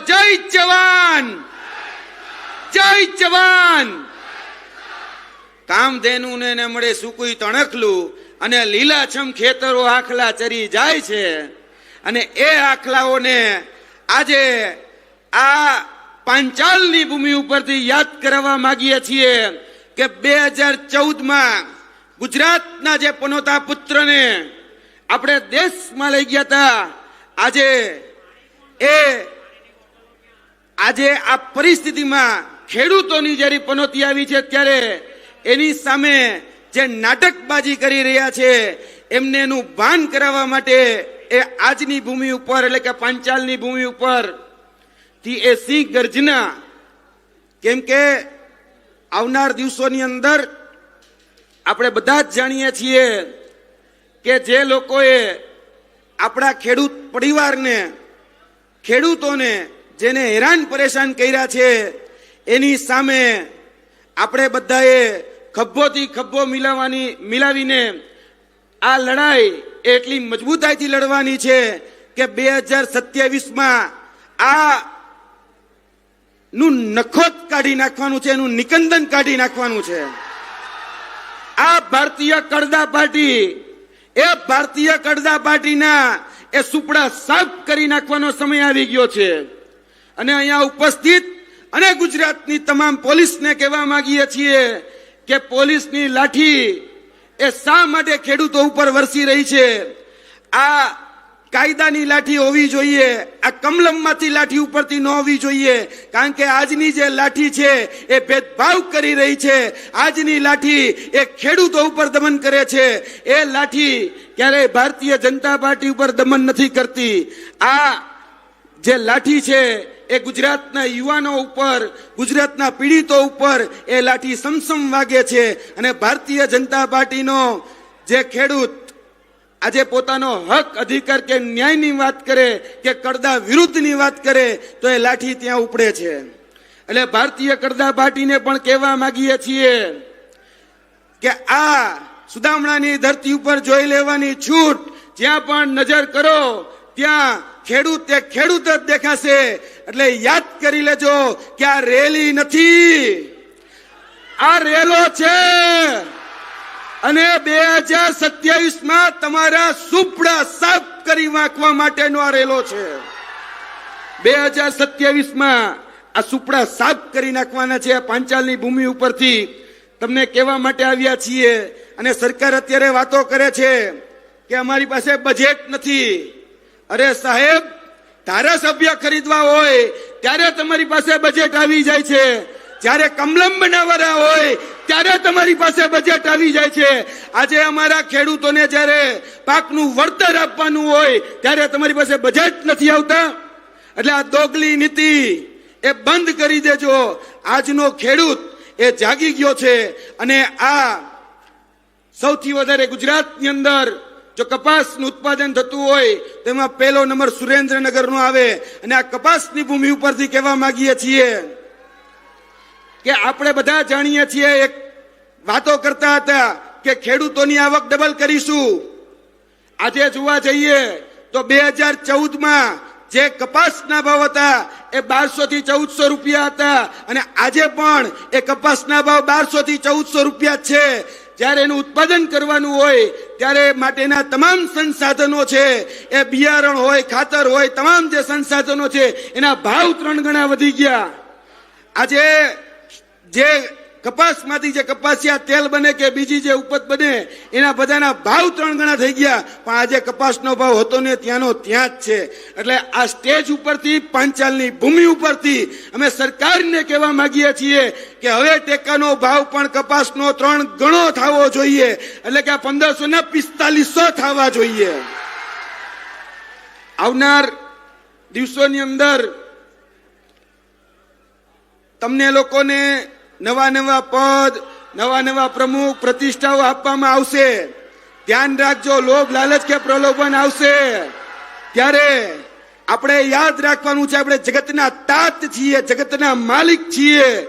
જય જવાન! જય જવાન! કામધેનુ ને એને મળે સુકુઈ તણખલું અને લીલાછમ ખેતરો આખલા ચરી જાય છે. અને એ આખલાઓને આજે આ પાંચાલની ભૂમિ ઉપરથી યાદ કરાવવા માંગીએ છીએ કે બે હજાર ચૌદમાં ગુજરાતના જે પનોતા પુત્રને આપણે દેશમાં લઈ ગયા હતા, આજે એ આજે આ પરિસ્થિતિમાં ખેડૂતોની જ્યારે પનોતી આવી છે ત્યારે એની સામે જે નાટકબાજી કરી રહ્યા છે, એમને એનું ભાન કરાવવા માટે એ આજની ભૂમિ ઉપર, એટલે કે પાંચાલની ભૂમિ ઉપર, થી એ સિંહ ગર્જના, કેમ કે આવનાર દિવસોની અંદર આપણે બધા જ જાણીએ છીએ કે જે લોકોએ આપણા ખેડૂત પરિવારને, ખેડૂતોને જેને હેરાન પરેશાન કર્યા છે, એની સામે આપણે બધાએ ખભોથી ખભ્ભો મિલાવવાની મિલાવીને આ લડાઈ એટલી મજબૂતાઈથી લડવાની છે કે બે હજાર સત્યાવીસમાં આ નું નખોત કાઢી નાખવાનું છે, એનું નિકંદન કાઢી નાખવાનું છે. આ ભારતીય કડદા પાર્ટી, એ ભારતીય કડદા પાર્ટીના એ સુપડા સાફ કરી નાખવાનો સમય આવી ગયો છે. અને અહીંયા ઉપસ્થિત અને ગુજરાતની તમામ પોલીસને કહેવા માંગીએ છીએ કે પોલીસની લાઠી એ શા માટે ખેડૂતો ઉપર વરસી રહી છે? આ કાયદાની લાઠી હોવી જોઈએ, આ કમલમમાંથી લાઠી ઉપરથી ન હોવી જોઈએ, કારણ કે આજની જે લાઠી છે એ ભેદભાવ કરી રહી છે. આજની લાઠી એ ખેડૂતો ઉપર દમન કરે છે. એ લાઠી ક્યારેય ભારતીય જનતા પાર્ટી ઉપર દમન નથી કરતી. આ જે લાઠી છે એ ગુજરાતના યુવાનો ઉપર, ગુજરાતના પીડિતો ઉપર એ લાઠી સમસમ વાગે છે અને ભારતીય જનતા પાર્ટીનો જે ખેડૂત આજે પોતાનો હક, અધિકાર કે ન્યાયની વાત કરે, કે કરદા વિરુદ્ધની વાત કરે, તો એ લાઠી ત્યાં ઉપડે છે. એટલે ભારતીય કરદા પાર્ટીને પણ કહેવા માંગીએ છીએ કે આ સુદામણાની ધરતી ઉપર જોઈ લેવાની છૂટ, જ્યાં પણ નજર કરો, ત્યાં ખેડૂત એ ખેડૂત જ દેખાશે. એટલે યાદ કરી લેજો કે આ રેલી નથી. આ રેલો છે. અને બે હજાર સત્યાવીસમાં તમારા સુપડા સાફ કરી નાખવા માટેનો આ રેલો છે. બે હજાર સત્યાવીસમાં આ સુપડા સાફ કરી નાખવાના છે પાંચાલની ભૂમિ ઉપરથી. તમને કહેવા માટે આવ્યા છીએ અને સરકાર અત્યારે વાતો કરે છે કે અમારી પાસે બજેટ નથી. અરે સાહેબ ધારાસભ્ય ખરીદવા હોય, ત્યારે તમારી પાસે બજેટ આવી જાય છે. જ્યારે કમલમ બનાવવાના હોય, ત્યારે તમારી પાસે બજેટ આવી જાય છે. આજે અમારા ખેડૂતોને જ્યારે પાકનું વળતર આપવાનું હોય, ત્યારે તમારી પાસે બજેટ નથી આવતા. એટલે આ દોગલી નીતિ એ બંધ કરી દેજો. આજનો ખેડૂત એ જાગી ગયો છે. અને આ સૌથી વધારે ગુજરાતની અંદર જો કપાસનું ઉત્પાદન થતું હોય, તેમાં પહેલો નંબર સુરેન્દ્રનગરનો આવે. અને આ કપાસની ભૂમિ ઉપરથી કહેવા માંગીએ છીએ કે આપણે બધા જાણીએ છીએ, એક વાતો કરતા હતા કે ખેડૂતોની આવક ડબલ કરીશું. આજે જોવા જઈએ તો બે હજાર ચૌદમાં જે કપાસના ભાવ હતા, એ બારસો થી ચૌદસો રૂપિયા હતા. અને આજે પણ એ કપાસના ભાવ બારસો થી ચૌદસો રૂપિયા છે. જ્યારે એનું ઉત્પાદન કરવાનું હોય, ત્યારે માટેના તમામ સંસાધનો છે. એ બિયારણ હોય, ખાતર હોય, તમામ જે સંસાધનો છે, એના ભાવ ત્રણ ગણા વધી ગયા. આજે જે કપાસમાંથી જે કપાસિયા તેલ બને કે બીજી જે ઉપજ બને, એના બધાના ભાવ ત્રણ ગણા થઈ ગયા. પણ આજે કપાસનો ભાવ હતો ને, ત્યાંનો ત્યાં જ છે. એટલે આ સ્ટેજ ઉપરથી, પાંચાલની ભૂમિ ઉપરથી, અમે સરકારને કહેવા માંગીએ છીએ કે હવે ટેકાનો ભાવ પણ કપાસનો ત્રણ ગણો થવો જોઈએ. એટલે કે આ પંદરસો ને પિસ્તાલીસો થવા જોઈએ. આવનાર દિવસોની અંદર તમને લોકોને નવા નવા પદ, નવા નવા પ્રમુખ પ્રતિષ્ઠાઓ આપવામાં આવશે. ધ્યાન રાખજો, લોભ, લાલચ કે પ્રલોભન આવશે. ત્યારે આપણે યાદ રાખવાનું છે, આપણે જગતના તાત છીએ, જગતના માલિક છીએ.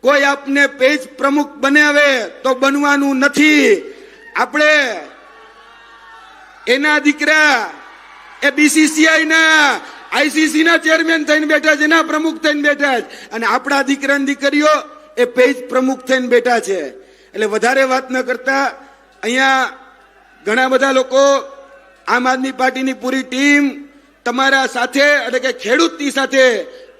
કોઈ આપને પેજ પ્રમુખ બનાવે તો બનવાનું નથી. આપણે એના દીકરા, એ બીસીસીઆઈ ના આઈસીસી ના ચેરમેન થઈને બેઠા છે, એના પ્રમુખ થઈને બેઠા છે. અને આપણા દીકરા દીકરીઓ એ પેજ પ્રમુખ થઈને બેઠા છે. એટલે વધારે વાત ન કરતા અહીંયા ઘણા બધા લોકો આમ આદમી પાર્ટીની પૂરી ટીમ તમારા સાથે એટલે કે ખેડૂતની સાથે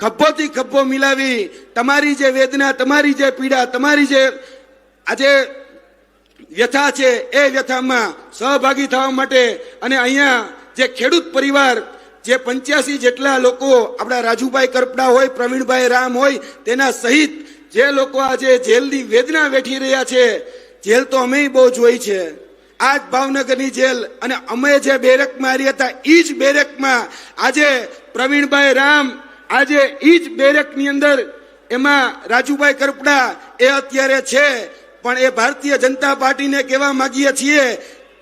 ખભોથી ખભો મિલાવી તમારી જે વેદના, તમારી જે પીડા, તમારી જે આજે વ્યથા છે એ વ્યથામાં સહભાગી થવા માટે અને અહીંયા જે ખેડૂત પરિવાર, જે પંચ્યાસી જેટલા લોકો આપણા રાજુભાઈ કરપડા હોય, પ્રવીણભાઈ રામ હોય, તેના સહિત જે લોકો આજે જેલની વેદના વેઠી રહ્યા છે, જેલ તો અમે બહુ જોઈ છે. આ જ ભાવનગરની જેલ અને અમે જે બેરકમાં રહ્યા હતા એ જ બેરકમાં આજે પ્રવીણભાઈ રામ, આજે એ જ બેરકની અંદર એમાં રાજુભાઈ કરપડા એ અત્યારે છે. પણ એ ભારતીય જનતા પાર્ટીને કહેવા માંગીએ છીએ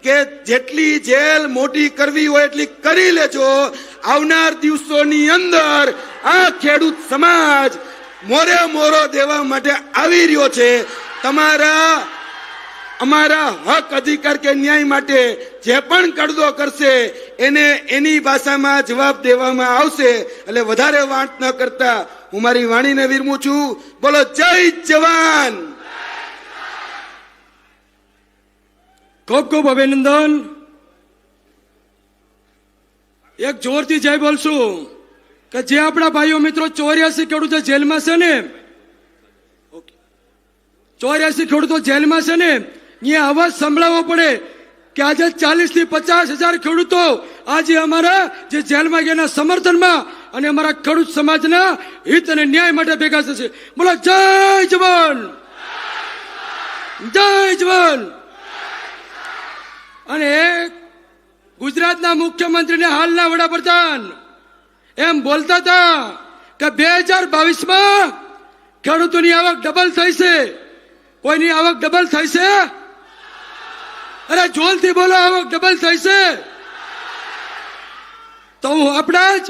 કે જેટલી જેલ મોટી કરવી હોય એટલી કરી લેજો. આવનાર દિવસોની અંદર આ ખેડૂત સમાજ મોરે મોરો દેવા માટે આવી રહ્યો છે. તમારા, અમારા હક અધિકાર કે ન્યાય માટે જે પણ કડદો કરશે, એને એની ભાષામાં જવાબ દેવામાં આવશે. એટલે વધારે વાંટ ન કરતા હું મારી વાણીને વિરમું છું. બોલો, જય જવાન! ખૂબ ખૂબ અભિનંદન. એક જોરથી જય બોલશું. કે જે આપણા ભાઈઓ મિત્રો ચોર્યાસી ખેડૂતો જેલમાં છે ને, ચોર્યાસી ખેડૂતો જેલમાં છે ને અહીંયા અવાજ સંભળાવવો પડે કે આજે ચાલીસથી પચાસ હજાર ખેડૂતો આજે અમારા જે જેલમાં ગયાના સમર્થનમાં અને અમારા ખેડૂત સમાજના હિત અને ન્યાય માટે ભેગા થશે બોલો, જય જવાન! જય જવાન! અને ગુજરાતના મુખ્યમંત્રીને હાલના વડાપ્રધાન એમ બોલતા હતા કે બે હજાર બાવીસમાં ખેડૂતોની આવક ડબલ થઈ છે કોઈની આવક ડબલ થઈ છે અરે જોલથી બોલો, આવક ડબલ થઈ છે તો હું આપણા જ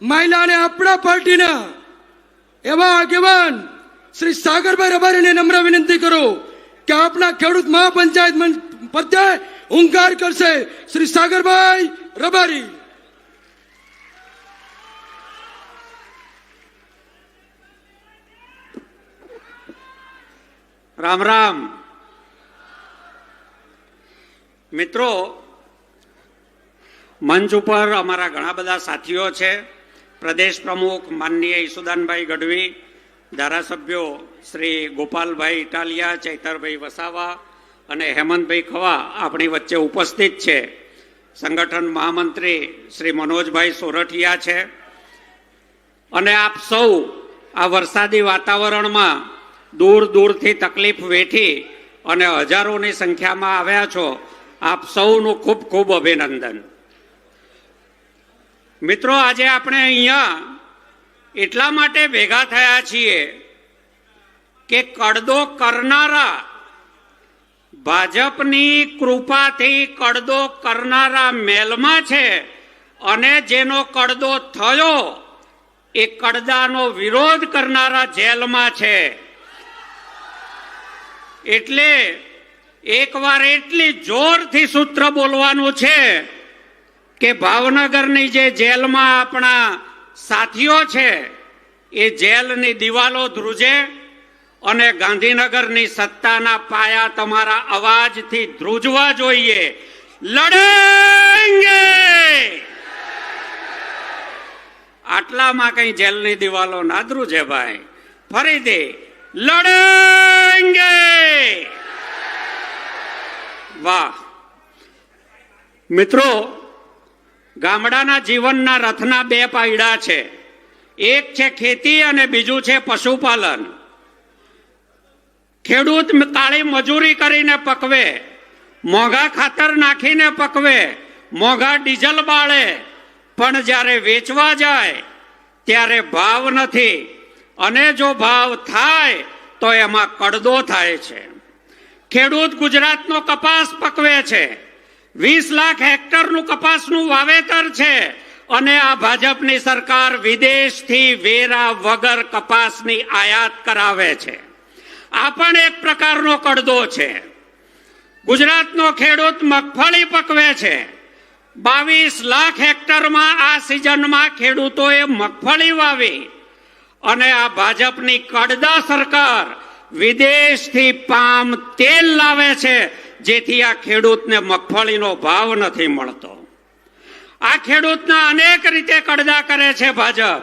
મહિલા અને આપણા પાર્ટીના એવા આગેવાન શ્રી સાગરભાઈ રબારીને નમ્ર વિનંતી કરું કે આપણા ખેડૂત મહાપંચાયત પ્રત્યે હુંકાર કરશે શ્રી સાગરભાઈ રબારી. રામ રામ. મિત્રો, મંચ ઉપર અમારા ઘણા બધા સાથીઓ છે. પ્રદેશ પ્રમુખ માનનીય ઈસુદાનભાઈ ગઢવી, ધારાસભ્યો શ્રી ગોપાલભાઈ ઇટાલિયા, ચૈતરભાઈ વસાવા અને હેમંતભાઈ ખવા આપણી વચ્ચે ઉપસ્થિત છે. સંગઠન મહામંત્રી શ્રી મનોજભાઈ સોરઠિયા છે. અને આપ સૌ આ વરસાદી વાતાવરણમાં દૂર દૂરથી તકલીફ વેઠી અને હજારોની સંખ્યામાં આવ્યા છો, આપ સૌનું ખૂબ ખૂબ અભિનંદન. મિત્રો, આજે આપણે અહીંયા એટલા માટે ભેગા થયા છીએ કે કડદો કરનારા, ભાજપની કૃપાથી કડદો કરનારા મેલમાં છે અને જેનો કડદો થયો એ કડદાનો વિરોધ કરનારા જેલમાં છે. એટલે એકવાર એટલી જોરથી સૂત્ર બોલવાનું છે કે ભાવનગરની જે જેલમાં આપણા સાથીઓ છે, એ જેલની દિવાલો ધ્રુજે અને ગાંધીનગરની સત્તાના પાયા તમારા અવાજથી ધ્રુજવા જોઈએ. લડેંગે! આટલામાં કઈ જેલની દિવાલો ના ધ્રુજે ભાઈ. ફરી દે. લડેંગે વાહ. મિત્રો, ગામડાના જીવનના રથના બે પાયડા છે. એક છે ખેતી અને બીજું છે પશુપાલન. ખેડૂત કાળી મજૂરી કરીને પકવે, મોંઘા ખાતર નાખીને પકવે, મોંઘા ડીઝલ બાળે. પણ જ્યારે વેચવા જાય, ત્યારે ભાવ નથી. અને જો ભાવ થાય તો એમાં કડદો થાય છે. ખેડૂત ગુજરાતનો કપાસ પકવે છે. વીસ લાખ હેક્ટરનું કપાસનું વાવેતર છે અને આ ભાજપની સરકાર વિદેશથી વેરા વગર કપાસની આયાત કરાવે છે. આ પણ એક પ્રકારનો કડદો છે. ગુજરાતનો ખેડૂત મગફળી પકવે છે. બાવીસ લાખ હેક્ટરમાં આ સિઝનમાં ખેડૂતોએ મગફળી વાવી. અને આ ભાજપની કડદા સરકાર વિદેશથી પામ તેલ લાવે છે, જેથી આ ખેડૂતને મગફળીનો ભાવ નથી મળતો. આ ખેડૂતના અનેક રીતે કડદા કરે છે ભાજપ.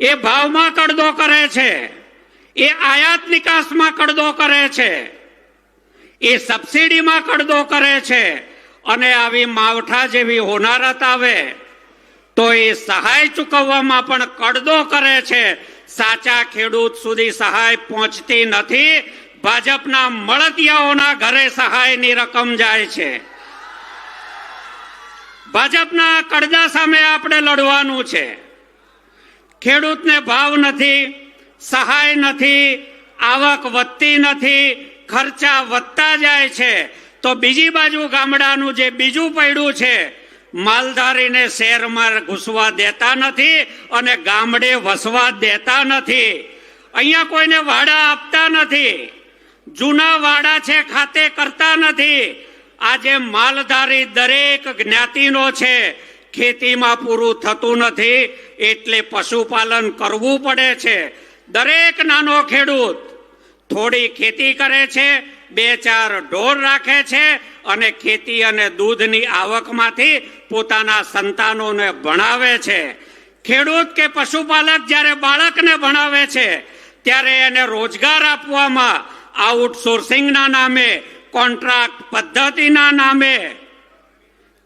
એ ભાવમાં કડદો કરે છે. એ આયાત નિકાસમાં કડદો કરે છે. એ સબસિડીમાં કડદો કરે છે. અને આવી માવઠા જેવી હોનારત આવે તો એ સહાય ચૂકવવામાં પણ કડદો કરે છે. સાચા ખેડૂત સુધી સહાય પહોંચતી નથી. ભાજપના મળતિયાઓના ઘરે સહાયની રકમ જાય છે. ભાજપના કડદા સામે આપણે લડવાનું છે. ખેડૂતને ભાવ નથી, સહાય નથી, આવક વધતી નથી, ખર્ચા વધતા જાય છે. તો બીજી બાજુ ગામડાનું જે બીજું પૈડું છે માલધારીને શહેરમાં ઘૂસવા દેતા નથી અને ગામડે વસવા દેતા નથી. અહીંયા કોઈને વાડા આપતા નથી. જૂના વાડા છે, ખાતે કરતા નથી. આજે માલધારી દરેક જ્ઞાતિનો છે. ખેતીમાં પૂરું થતું નથી, એટલે પશુપાલન કરવું પડે છે. દરેક નાનો ખેડૂત થોડી ખેતી કરે છે બે ચાર ઢોર રાખે છે અને ખેતી અને દૂધની આવકમાંથી પોતાના સંતાનોને ભણાવે છે. ખેડૂત કે પશુપાલક જ્યારે બાળકને ભણાવે છે, ત્યારે એને રોજગાર આપવામાં આઉટસોર્સિંગના નામે, કોન્ટ્રાક્ટ પદ્ધતિના નામે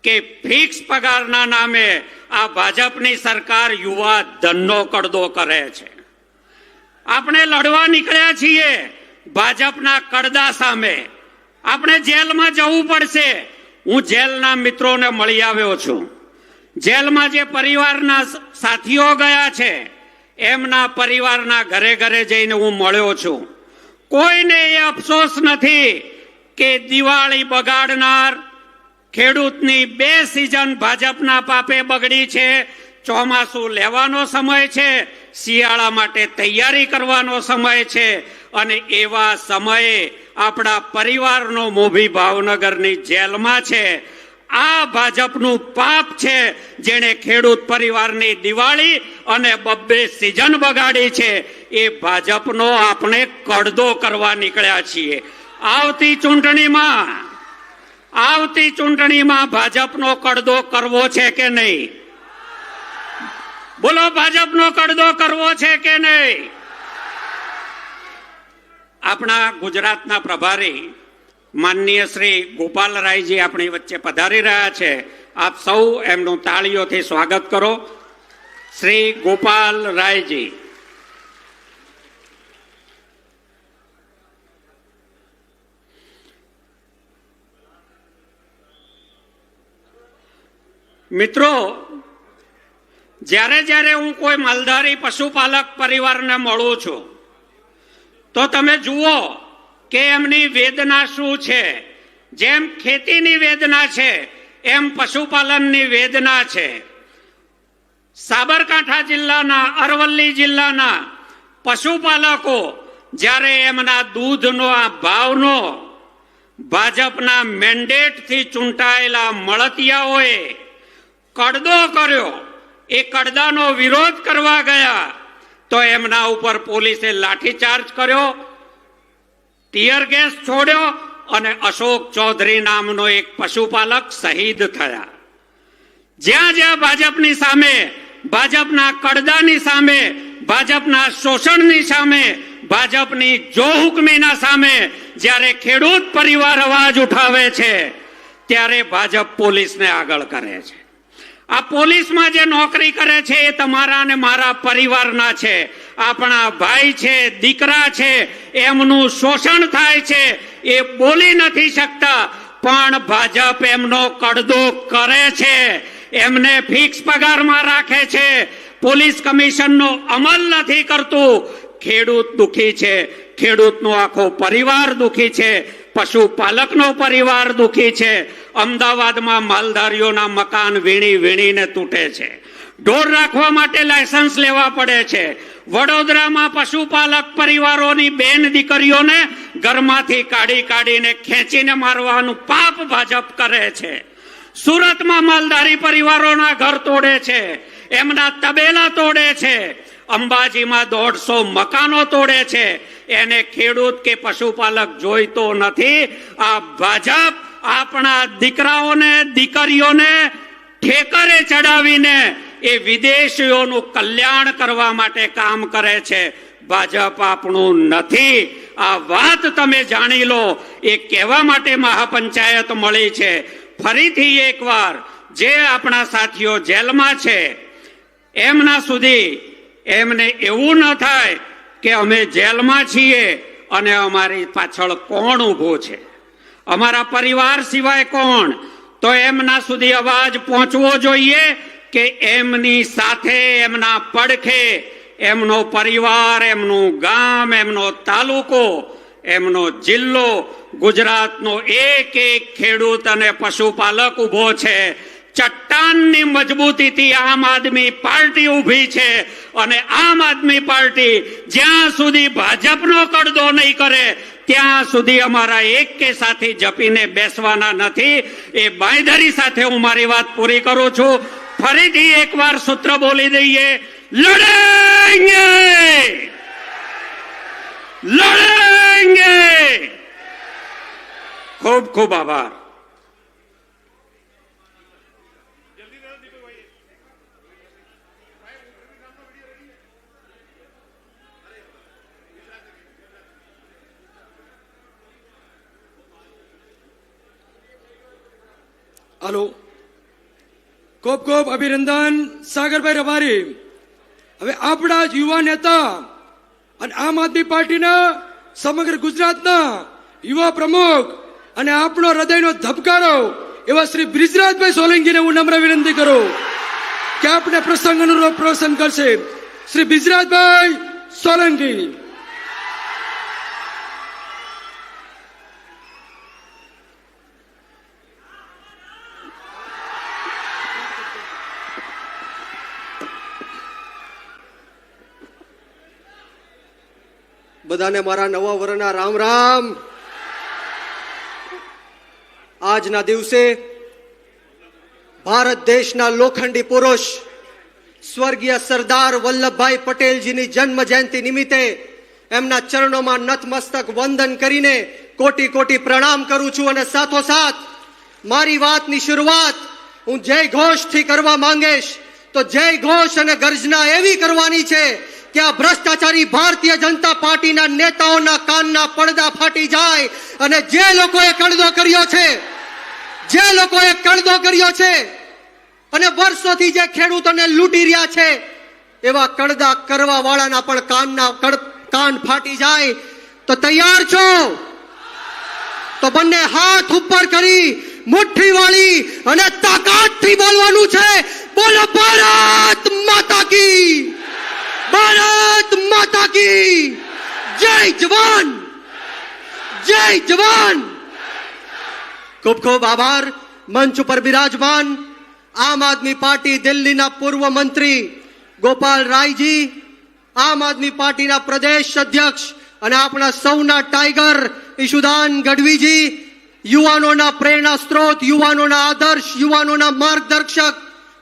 કે ફિક્સ પગારના નામે આ ભાજપની સરકાર યુવા ધનનો કડદો કરે છે. આપણે લડવા નીકળ્યા છીએ. ભાજપના કડદા સામે. આપણે જેલમાં જવું પડશે. હું જેલના મિત્રોને મળી આવ્યો છું. જેલમાં જે પરિવારના સાથીઓ ગયા છે, એમના પરિવારના ઘરે ઘરે જઈને હું મળ્યો છું. કોઈને એ અફસોસ નથી કે દિવાળી બગાડનાર ખેડૂતની બે સિઝન ભાજપના પાપે બગડી છે, ચોમાસું લેવાનો સમય છે, શિયાળા માટે તૈયારી કરવાનો સમય છે અને એવા સમયે આપણા પરિવારનો મોભી ભાવનગરની જેલમાં છે. આ ભાજપનું પાપ છે જેણે ખેડૂત પરિવારની દિવાળી અને બબ્બે સિઝન બગાડી છે. એ ભાજપનો આપણે કડદો કરવા નીકળ્યા છીએ. આવતી ચૂંટણીમાં આવતી ચૂંટણીમાં ભાજપનો કડદો કરવો છે કે નહીં? બોલો, ભાજપનો કડદો કરવો છે કે નહીં? આપણા ગુજરાતના પ્રભારી માનનીય શ્રી ગોપાલરાયજી આપણી વચ્ચે પધારી રહ્યા છે. આપ સૌ એમનું તાળીઓથી સ્વાગત કરો. શ્રી ગોપાલ રાયજી મિત્રો, જ્યારે જ્યારે હું કોઈ માલધારી પશુપાલક પરિવારને મળું છું તો તમે જુઓ કે એમની વેદના શું છે. જેમ ખેતીની વેદના છે, એમ પશુપાલનની વેદના છે. સાબરકાંઠા જિલ્લાના, અરવલ્લી જિલ્લાના પશુપાલકો જ્યારે એમના દૂધનો આ ભાવનો ભાજપના મેન્ડેટથી ચૂંટાયેલા મળતિયાઓએ કડદો કર્યો, એ કડદાનો વિરોધ કરવા ગયા તો એમના ઉપર પોલીસે લાઠીચાર્જ કર્યો, ટીયર ગેસ છોડ્યો અને અશોક ચૌધરી નામનો એક પશુપાલક શહીદ થયા. જ્યાં જ્યાં ભાજપની સામે, ભાજપના કડદાની સામે, ભાજપના શોષણની સામે, ભાજપની જો હુકમીના સામે જ્યારે ખેડૂત પરિવાર અવાજ ઉઠાવે છે, ત્યારે ભાજપ પોલીસને આગળ કરે છે. આ પોલીસમાં જે નોકરી કરે છે એ તમારા અને મારા પરિવારના છે. આપણા ભાઈ છે, દીકરા છે, એમનું શોષણ થાય છે, એ બોલી નથી શકતા. પણ ભાજપ એમનો કડદો કરે છે. એમને ફિક્સ પગારમાં રાખે છે. પોલીસ કમિશનનો અમલ નથી કરતું. ખેડૂત દુખી છે. ખેડૂતનો આખો પરિવાર દુખી છે. પશુપાલકનો પરિવાર દુખી છે. અમદાવાદમાં માલધારીઓના મકાન વીણી વીણીને તૂટે છે. ઢોર રાખવા માટે લાયસન્સ લેવા પડે છે. વડોદરામાં પશુપાલક પરિવારોની બેન દીકરીઓને ઘરમાંથી કાઢી કાઢીને ખેંચીને મારવાનું પાપ ભાજપ કરે છે. સુરતમાં માલધારી પરિવારોના ઘર તોડે છે. એમના તબેલા તોડે છે. અંબાજીમાં દોઢસો મકાનો તોડે છે. એને ખેડૂત કે પશુપાલક જોઈતો નથી. આ ભાજપ આપણા દીકરાઓને, દીકરીઓને ઠેકરે ચડાવીને એ વિદેશીઓનું કલ્યાણ કરવા માટે કામ કરે છે. ભાજપ આપણું નથી. આ વાત તમે જાણી લો, એ કહેવા માટે મહાપંચાયત મળી છે. ફરીથી એકવાર જે આપણા સાથીઓ જેલમાં છે, એમના સુધી એમને એવું ન થાય કે અમે જેલમાં છીએ અને અમારી પાછળ કોણ ઊભો છે? અમારા પરિવાર સિવાય કોણ? તો એમના સુધી અવાજ પહોંચવો જોઈએ કે એમની સાથે એમના પડખે એમનો પરિવાર, એમનું ગામ, એમનો તાલુકો, એમનો જિલ્લો, ગુજરાતનો એક એક ખેડૂત અને પશુપાલક ઊભો છે. ચટ્ટાનની મજબૂતીથી આમ આદમી પાર્ટી ઊભી છે અને આમ આદમી પાર્ટી જ્યાં સુધી ભાજપનો કડદો નહીં કરે, ત્યાં સુધી અમારા એક કે સાથી જપીને બેસવાના નથી. એ બાંયધરી સાથે હું મારી વાત પૂરી કરું છું. ફરીથી એકવાર સૂત્ર બોલી દઈએ. લડેંગે! લડેંગે! ખૂબ ખૂબ આભાર. હાલો ખૂબ ખૂબ અભિનંદન સાગરભાઈ રબારી હવે આપણા જ યુવા નેતા અને આમ આદમી પાર્ટીના સમગ્ર ગુજરાતના યુવા પ્રમુખ અને આપણો હૃદયનો ધબકારો એવા શ્રી બ્રિજરાજભાઈ સોલંકીને હું નમ્ર વિનંતી કરું કે આપણે પ્રસંગ અનુરૂપ પ્રસંગ કરશે શ્રી બ્રિજરાજભાઈ સોલંકી બધાને મારા નવા વરના રામ રામ. આજના દિવસે ભારત દેશના લોખંડી પુરુષ સ્વર્ગીય સરદાર વલ્લભભાઈ પટેલજીની જન્મ જયંતિ નિમિત્તે એમના ચરણોમાં નતમસ્તક વંદન કરીને કોટી કોટી પ્રણામ કરું છું અને સાથોસાથ મારી વાતની શરૂઆત હું જય ઘોષથી કરવા માંગીશ. તો જય ઘોષ અને ગર્જના એવી કરવાની છે કે આ ભ્રષ્ટાચારી ભારતીય જનતા પાર્ટીના નેતાઓના કાનના પડદા ફાટી જાય અને જે લોકોએ કડદો કર્યો છે, જે લોકોએ કડદો કર્યો છે અને વર્ષોથી જે ખેડૂતોને લૂંટી રહ્યા છે, એવા કડદા કરવા વાળાના પણ કાનના કાન ફાટી જાય. તો તૈયાર છો? તો બંને હાથ ઉપર કરી મુઠ્ઠી વાળી અને તાકાતથી બોલવાનું છે. બોલો ભારત માતા કી! ભારત માતા કી જય જવાન જય જવાન ખૂબ ખૂબ આભાર મંચ ઉપર બિરાજમાન આમ આદમી પાર્ટી દિલ્હીના પૂર્વ મંત્રી ગોપાલ રાયજી આમ આદમી પાર્ટીના પ્રદેશ અધ્યક્ષ અને આપણા સૌના ટાઈગર ઈશુદાન ગઢવીજી, યુવાનોના પ્રેરણા સ્ત્રોત, યુવાનોના આદર્શ, યુવાનોના માર્ગદર્શક,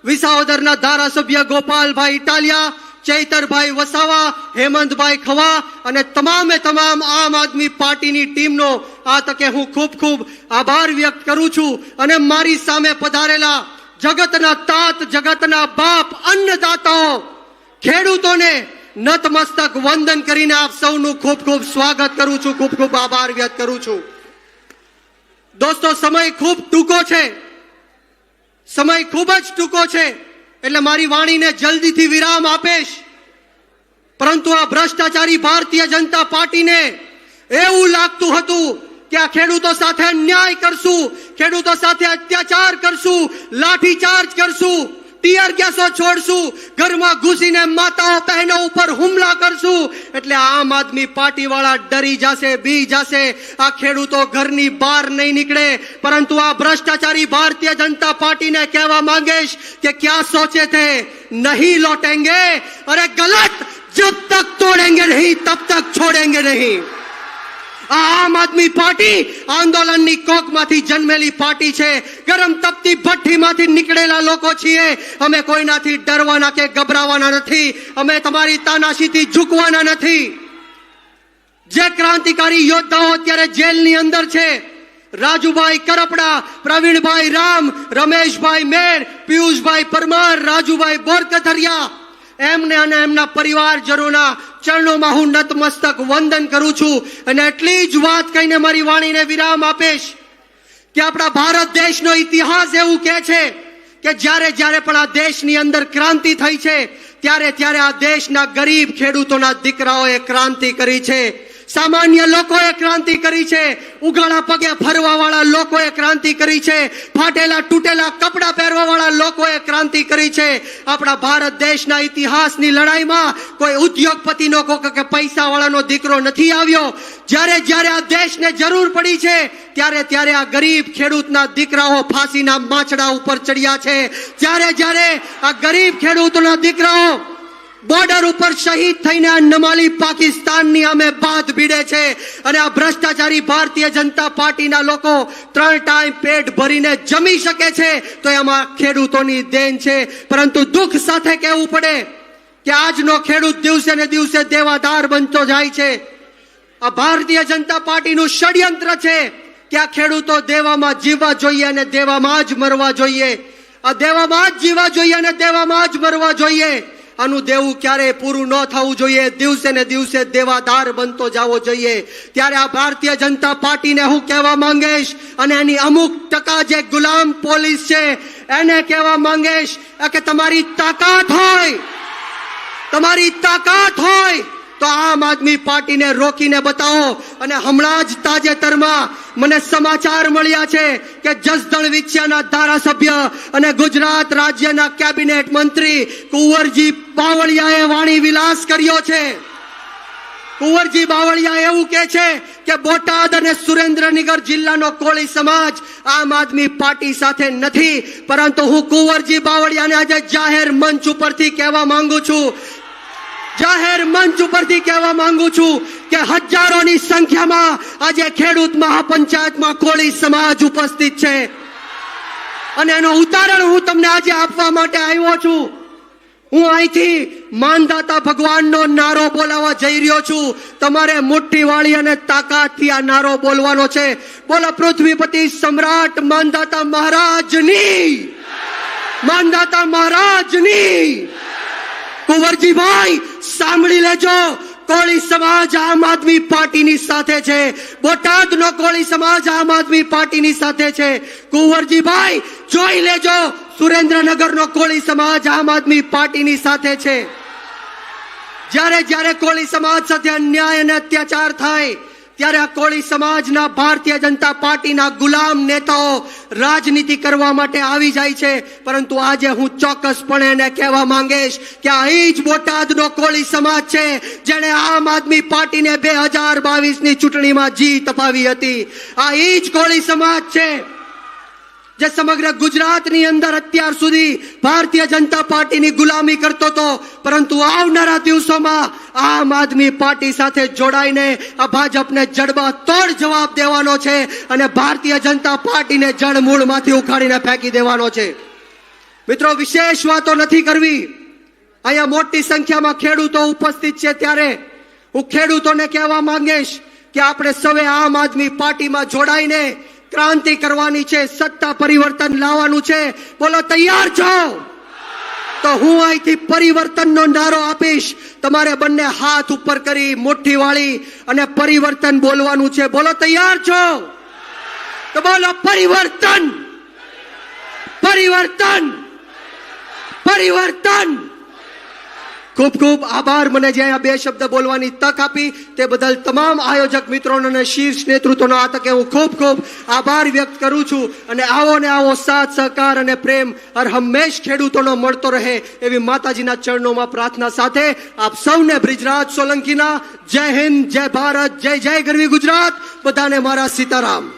વિસાવદરના ધારાસભ્ય ગોપાલભાઈ ઇટાલિયા ચૈતરભાઈ વસાવા, હેમંતભાઈ ખવા અને તમામે તમામ આમ આદમી પાર્ટીની ટીમનો આ તકે હું ખૂબ ખૂબ આભાર વ્યક્ત કરું છું અને મારી સામે પધારેલા જગતના તાત, જગતના બાપ, અન્નદાતાઓ, ખેડૂતોને નતમસ્તક વંદન કરીને આપ સૌનું ખૂબ ખૂબ સ્વાગત કરું છું, ખૂબ ખૂબ આભાર વ્યક્ત કરું છું. દોસ્તો, સમય ખૂબ ટૂંકો છે. સમય ખૂબ જ ટૂંકો છે. એટલે મારી વાણીને જલ્દીથી વિરામ આપીશ. પરંતુ આ ભ્રષ્ટાચારી ભારતીય જનતા પાર્ટીને એવું લાગતું હતું કે આ ખેડૂતો સાથે અન્યાય કરશું, ખેડૂતો સાથે અત્યાચાર કરશું, લાઠીચાર્જ કરશું. ટીયર ગેસો છોડશું ઘરમાં ઘૂસીને માતાઓ બહેનો ઉપર હુમલા કરશું એટલે આમ આદમી પાર્ટી વાળા ડરી જશે બી જશે આ ખેડૂતો ઘરની બહાર નહીં નીકળે પરંતુ આ ભ્રષ્ટાચારી ભારતીય જનતા પાર્ટીને કહેવા માંગીશ કે ક્યાં સોચે थे नहीं लौटेंगे अरे गलत जब तक तोड़ेंगे नहीं तब तक छोड़ेंगे नहीं આ આમ આદમી પાર્ટી આંદોલનની કોકમાંથી જન્મેલી પાર્ટી છે. ગરમ તપતી ભઠ્ઠીમાંથી નીકળેલા લોકો છીએ. અમે કોઈનાથી ડરવાના કે ગભરાવાના નથી. અમે તમારી તાનાશીથી ઝૂકવાના નથી. જે ક્રાંતિકારી યોદ્ધાઓ અત્યારે જેલની અંદર છે, રાજુભાઈ કરપડા, પ્રવીણભાઈ રામ, રમેશભાઈ મેર, પિયુષભાઈ પરમાર, રાજુભાઈ બોરકથરિયા એમને અને એમના પરિવારજનોના ચરણોમાં હું નતમસ્તક વંદન કરું છું અને એટલી જ વાત કહીને મારી વાણીને વિરામ આપીશ કે આપણા ભારત દેશનો ઇતિહાસ એવું કહે છે કે જ્યારે જ્યારે પણ આ દેશની અંદર ક્રાંતિ થઈ છે, ત્યારે ત્યારે આ દેશના ગરીબ ખેડૂતોના દીકરાઓએ ક્રાંતિ કરી છે. સામાન્ય લોકોએ ક્રાંતિ કરી છે. ઉગાડા પગે ફરવા વાળા લોકોએ ક્રાંતિ કરી છે. ફાટેલા તૂટેલા કપડાં પહેરવા વાળા લોકોએ ક્રાંતિ કરી છે. આપણા ભારત દેશના ઇતિહાસની લડાઈમાં કોઈ ઉદ્યોગપતિનો કે પૈસા વાળાનો દીકરો નથી આવ્યો. જ્યારે જ્યારે આ દેશને જરૂર પડી છે, ત્યારે ત્યારે આ ગરીબ ખેડૂતના દીકરાઓ ફાંસીના માછડા ઉપર ચડ્યા છે. જ્યારે જ્યારે આ ગરીબ ખેડૂતોના દીકરાઓ બોર્ડર ઉપર શહીદ થઈને આ નમાલી પાકિસ્તાનની અમે બાદ ભીડે છે અને આ ભ્રષ્ટાચારી ભારતીય જનતા પાર્ટીના લોકો ત્રણ ટાઈમ પેટ ભરીને જમી શકે છે તો એમાં ખેડૂતોની દેન છે. પરંતુ દુઃખ સાથે કહેવું પડે કે આજનો ખેડૂત દિવસે ને દિવસે દેવાદાર બનતો જાય છે. આ ભારતીય જનતા પાર્ટીનું ષડયંત્ર છે કે આ ખેડૂતો દેવામાં જીવવા જોઈએ અને દેવામાં જ મરવા જોઈએ. આ દેવામાં જ જીવવા જોઈએ અને દેવામાં જ મરવા જોઈએ. આનું દેવું ક્યારે પૂરું ન થવું જોઈએ. દિવસે ને દિવસે દેવાદાર બનતો જવો જોઈએ. ત્યારે આ ભારતીય જનતા પાર્ટીને હું કહેવા માંગીશ અને એની અમુક ટકા જે ગુલામ પોલીસ છે, એને કહેવા માંગીશ કે તમારી તાકાત હોય. તમારી તાકાત હોય. તો આમ આદમી પાર્ટીને રોકીને બતાવો અને હમણાં જ તાજેતરમાં મને સમાચાર મળ્યા છે કે જસદણ વિછિયાના ધારાસભ્ય અને ગુજરાત રાજ્યના કેબિનેટ મંત્રી કુંવરજી બાવળિયાએ વાણી વિલાસ કર્યો છે. કુંવરજી બાવળિયા એવું કે છે કે બોટાદ અને સુરેન્દ્રનગર જિલ્લાનો કોળી સમાજ આમ આદમી પાર્ટી સાથે નથી. પરંતુ હું કુંવરજી બાવળિયાને આજે જાહેર મંચ ઉપરથી કહેવા માંગુ છું જાહેર મંચ ઉપરથી કહેવા માંગુ છું કે હજારોની સંખ્યામાં આજે ખેડૂત મહાપંચાયતમાં કોળી સમાજ ઉપસ્થિત છે. અને એનો ઉદાહરણ હું તમને આજે આપવા માટે આવ્યો છું. હું અહીંથી માનદાતા ભગવાનનો નારો બોલાવવા જઈ રહ્યો છું. તમારે મુઠ્ઠી વાળી અને તાકાતથી આ નારો બોલવાનો છે. બોલો, પૃથ્વીપતિ સમ્રાટ માનદાતા મહારાજની. માનદાતા મહારાજની. કુંવરજીભાઈ, સાંભળી લેજો. કોળી સમાજ આમ આદમી પાર્ટીની સાથે છે. બોટાદનો કોળી સમાજ આમ આદમી પાર્ટીની સાથે છે. કુંવરજીભાઈ, જોઈ લેજો. સુરેન્દ્રનગરનો કોળી સમાજ આમ આદમી પાર્ટીની સાથે છે. જ્યારે જ્યારે કોળી સમાજ સાથે અન્યાય અને અત્યાચાર થાય ત્યારે આ કોળી સમાજના ભારતીય જનતા પાર્ટીના ગુલામ નેતાઓ રાજનીતિ કરવા માટે આવી જાય છે. પરંતુ આજે હું ચોક્કસપણે એને કહેવા માંગીશ કે અહીં જ બોટાદનો કોળી સમાજ છે, જેણે આમ આદમી પાર્ટીને બે હજાર બાવીસની ચૂંટણીમાં જીત અપાવી હતી. આ એ જ કોળી સમાજ છે. જે સમગ્ર ગુજરાતની અંદર અત્યાર સુધી ભારતીય જનતા પાર્ટીની ગુલામી કરતો હતો, પરંતુ આવનારા દિવસોમાં આમ આદમી પાર્ટી સાથે જોડાઈને આ ભાજપને જડબા તોડ જવાબ દેવાનો છે અને ભારતીય જનતા પાર્ટીને જળ મૂળમાંથી ઉખાડીને ફેંકી દેવાનો છે. મિત્રો, વિશેષ વાતો નથી કરવી. અહીંયા મોટી સંખ્યામાં ખેડૂતો ઉપસ્થિત છે ત્યારે હું ખેડૂતોને કહેવા માંગીશ કે આપણે સૌએ આમ આદમી પાર્ટીમાં જોડાઈને ક્રાંતિ કરવાની છે, સત્તા પરિવર્તન લાવવાનું છે. બોલો, તૈયાર છો? તો હું અહીંથી પરિવર્તનનો નારો આપીશ. તમારે બંને હાથ ઉપર કરી મુઠ્ઠી વાળી અને પરિવર્તન બોલવાનું છે. બોલો, તૈયાર છો? તો બોલો, પરિવર્તન! પરિવર્તન! પરિવર્તન! ખૂબ ખૂબ આભાર. મને જે આ બે શબ્દ બોલવાની તક આપી તે બદલ તમામ આયોજક મિત્રોનો અને શીર્ષ નેતૃત્વનો આ તકે હું ખૂબ ખૂબ આભાર વ્યક્ત કરું છું. અને આવો ને આવો સાથ, સહકાર અને પ્રેમ હર હંમેશ ખેડૂતોનો મળતો રહે એવી માતાજીના ચરણોમાં પ્રાર્થના સાથે આપ સૌને બ્રિજરાજ સોલંકીના. જય હિન્દ, જય ભારત, જય જય ગરવી ગુજરાત. બધાને મારા સીતારામ.